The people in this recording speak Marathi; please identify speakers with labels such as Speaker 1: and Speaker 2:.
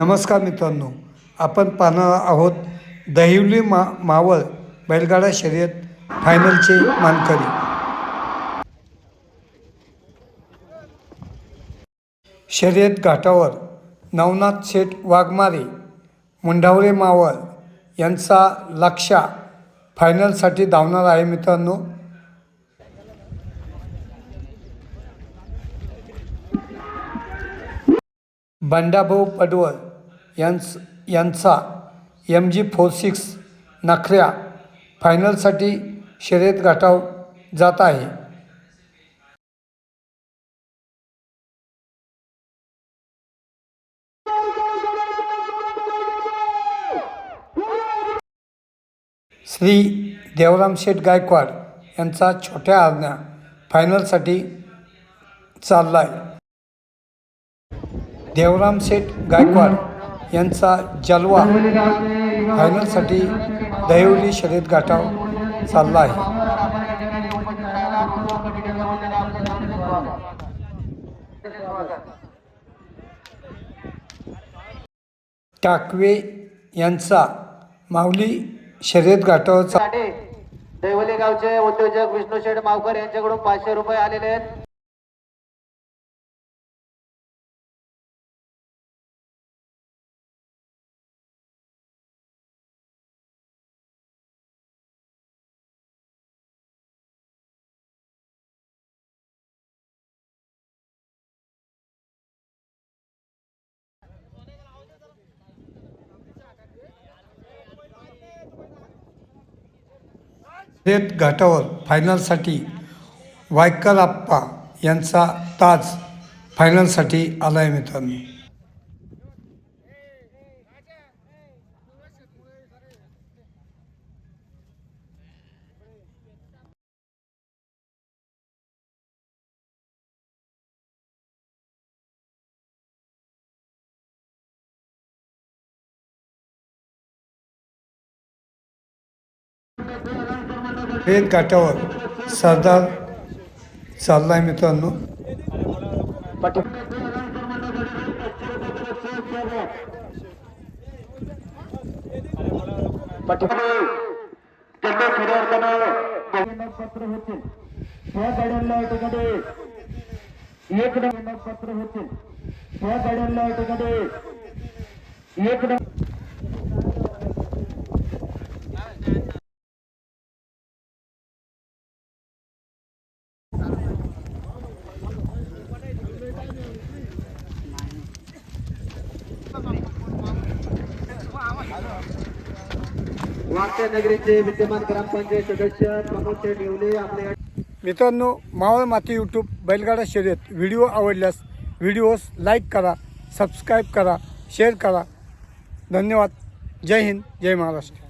Speaker 1: नमस्कार मित्रांनो आपण पाहणार आहोत दहिवली मा मावळ बैलगाडा शर्यत फायनलचे मानकरी. शर्यत घाटावर नवनाथ शेठ वाघमारे मुंढावळे मावळ यांचा लक्षा फायनलसाठी धावणार आहे मित्रांनो. बंडाभाऊ पडवळ यांच यांचा एम जी फोर सिक्स नखऱ्या फायनलसाठी शर्यत गाठाव जात आहे. श्री देवराम शेठ गायकवाड यांचा छोट्या आज्ञा फायनलसाठी चालला आहे देवराम शेठ गायकवाड यांचा जलवा फायनलसाठी दहिवली शर्यत गाठाव चालला आहे. टाकवे यांचा माऊली शर्यत
Speaker 2: गाठाव दैवली गावचे उद्योजक विष्णू शेठ मावकर यांच्याकडून पाचशे रुपये आलेले आहेत.
Speaker 1: शर्यत घाटावर फायनलसाठी वायकर आप्पा यांचा ताज फायनलसाठी आला आहे मित्रांनो. शर्यत काठावर सरदार चालला आहे मित्रांनो.
Speaker 2: पत्र होतील त्या गाड्यांना या ठिकाणी एक नंबर पत्र होतील. त्या गाड्यांना या ठिकाणी एक नंबर वारच्या नगरीचे विद्यमान ग्रामपंचायत सदस्य प्रमोद
Speaker 1: मित्रांनो मावळ माती यूट्यूब बैलगाडा शर्यत व्हिडिओ आवडल्यास व्हिडिओस लाईक करा सबस्क्राईब करा शेअर करा. धन्यवाद. जय हिंद जय महाराष्ट्र.